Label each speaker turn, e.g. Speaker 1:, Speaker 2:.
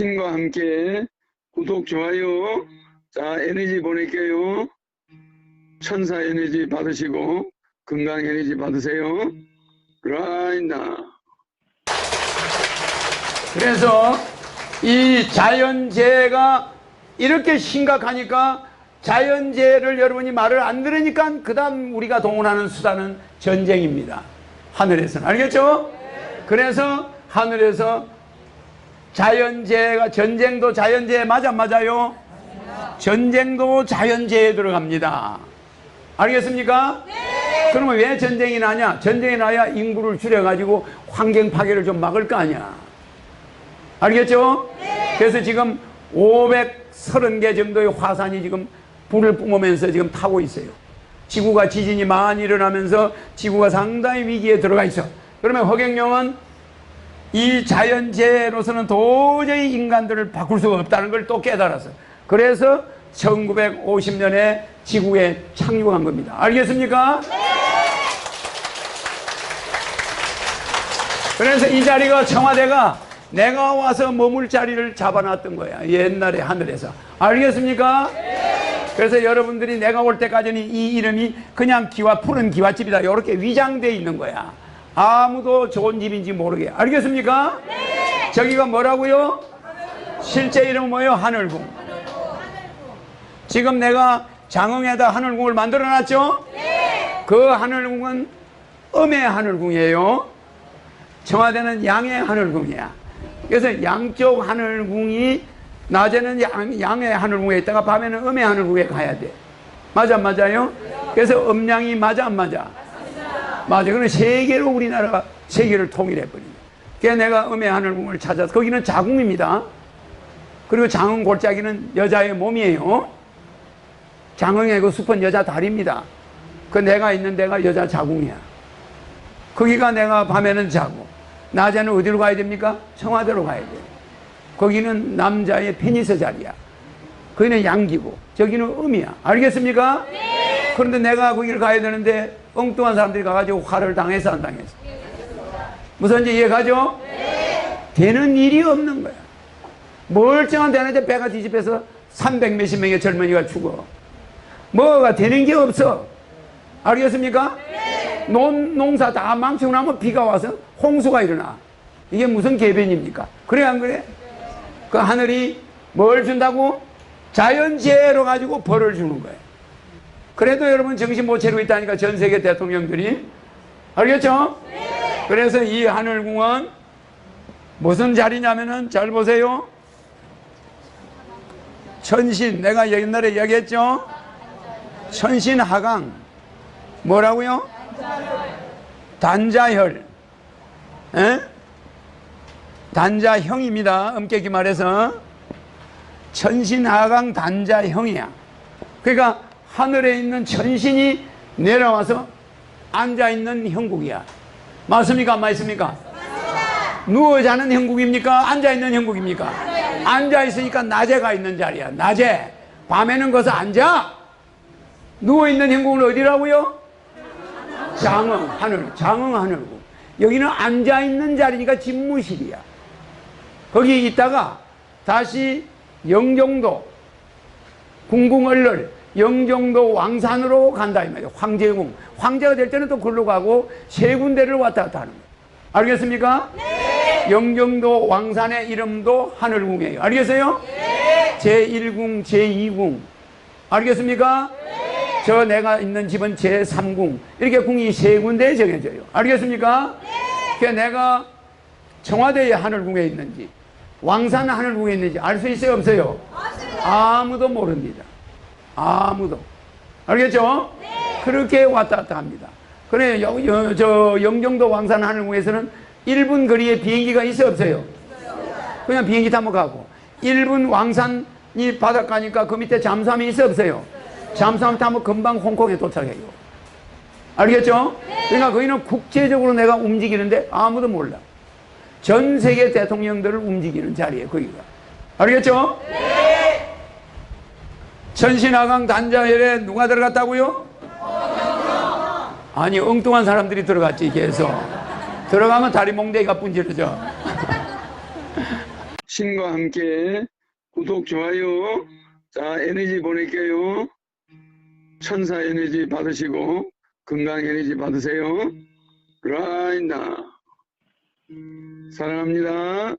Speaker 1: 신과 함께 구독, 좋아요. 자, 에너지 보낼게요. 천사 에너지 받으시고 건강 에너지 받으세요. 라이나.
Speaker 2: 그래서 이 자연재해가 이렇게 심각하니까 자연재해를 여러분이 말을 안 들으니까 그 다음 우리가 동원하는 수단은 전쟁입니다. 하늘에서는. 알겠죠? 그래서 하늘에서 자연재해가 전쟁도 자연재해 맞아 안 맞아요? 전쟁도 자연재해에 들어갑니다. 알겠습니까? 그러면 왜 전쟁이 나냐? 전쟁이 나야 인구를 줄여가지고 환경 파괴를 좀 막을 거 아니야. 알겠죠? 그래서 지금 530개 정도의 화산이 지금 불을 뿜으면서 지금 타고 있어요. 지구가 지진이 많이 일어나면서 지구가 상당히 위기에 들어가 있어. 그러면 허경영은 이 자연재해로서는 도저히 인간들을 바꿀 수가 없다는 걸 또 깨달았어. 그래서 1950년에 지구에 착륙한 겁니다. 알겠습니까? 그래서 이 자리가 청와대가 내가 와서 머물 자리를 잡아놨던 거야. 옛날에 하늘에서. 알겠습니까? 그래서 여러분들이 내가 올 때까지는 이 이름이 그냥 기와 푸른 기와집이다. 이렇게 위장돼 있는 거야. 아무도 좋은 집인지 모르게. 알겠습니까? 저기가 뭐라고요? 실제 이름은 뭐예요? 하늘궁. 지금 내가 장흥에다 하늘궁을 만들어 놨죠? 그 하늘궁은 음의 하늘궁이에요. 청와대는 양의 하늘궁이야. 그래서 양쪽 하늘궁이 낮에는 양, 양의 하늘궁에 있다가 밤에는 음의 하늘궁에 가야 돼. 맞아, 안 맞아요? 그래서 음양이 맞아, 안 맞아? 맞아. 그럼 세계로 우리나라가 세계를 통일해버린다. 그래서 내가 음의 하늘궁을 찾아서, 거기는 자궁입니다. 그리고 장흥 골짜기는 여자의 몸이에요. 장흥의 그 숲은 여자 다리입니다. 그 내가 있는 데가 여자 자궁이야. 거기가 내가 밤에는 자고, 낮에는 어디로 가야 됩니까? 청와대로 가야 돼요. 거기는 남자의 페니스 자리야. 거기는 양기고, 저기는 음이야. 알겠습니까? 그런데 내가 거기를 가야 되는데 엉뚱한 사람들이 가가지고 화를 당해서 안 당해서. 무슨지 이해가죠? 되는 일이 없는 거야. 멀쩡한 데는데 배가 뒤집혀서 300 몇십 명의 젊은이가 죽어. 뭐가 되는 게 없어. 알겠습니까? 논, 농사 다 망치고 나면 비가 와서 홍수가 일어나. 이게 무슨 개변입니까? 그래, 안 그래? 그 하늘이 뭘 준다고? 자연재해로 가지고 벌을 주는 거예요. 그래도 여러분 정신 못 차리고 있다니까 전 세계 대통령들이. 알겠죠? 그래서 이 하늘궁은 무슨 자리냐면은 잘 보세요. 천신, 내가 옛날에 얘기했죠? 천신 하강. 뭐라고요? 단자혈. 에? 단자형입니다. 엄격히 말해서. 천신하강 단자형이야. 그러니까 하늘에 있는 천신이 내려와서 앉아있는 형국이야. 맞습니까? 안 맞습니까? 누워 자는 형국입니까? 앉아있는 형국입니까? 앉아있으니까 낮에 가 있는 자리야. 낮에. 밤에는 거기서 앉아. 누워있는 형국은 어디라고요? 장흥, 하늘, 장흥 하늘국. 여기는 앉아있는 자리니까 집무실이야. 거기 있다가 다시 영종도, 궁궁얼를, 영종도 왕산으로 간다 이 말이야. 황제궁. 황제가 될 때는 또 글로 가고 세 군데를 왔다 갔다 하는 거야. 알겠습니까? 영종도 왕산의 이름도 하늘궁이에요. 알겠어요? 제1궁, 제2궁. 알겠습니까? 저 내가 있는 집은 제3궁. 이렇게 궁이 세 군데에 정해져요. 알겠습니까? 그래서 내가 청와대의 하늘궁에 있는지, 왕산 하늘궁에 있는지 알 수 있어요? 없어요? 아무도 모릅니다. 아무도. 알겠죠? 그렇게 왔다 갔다 합니다. 그래, 여, 여, 저 영종도 왕산 하늘궁에서는 1분 거리에 비행기가 있어 없어요? 그냥 비행기 타고 가고 1분 왕산이 바닷가니까 그 밑에 잠수함이 있어 없어요? 잠수함 타면 금방 홍콩에 도착해요. 알겠죠? 그러니까 거기는 국제적으로 내가 움직이는데 아무도 몰라. 전 세계 대통령들을 움직이는 자리에 거기가. 알겠죠? 천신하강 단장일에 누가 들어갔다고요? 아니 엉뚱한 사람들이 들어갔지 계속. 들어가면 다리 몽대기가 분지르죠.
Speaker 1: 신과 함께 구독 좋아요 자 에너지 보낼게요. 천사 에너지 받으시고 건강 에너지 받으세요. 라인다. 사랑합니다.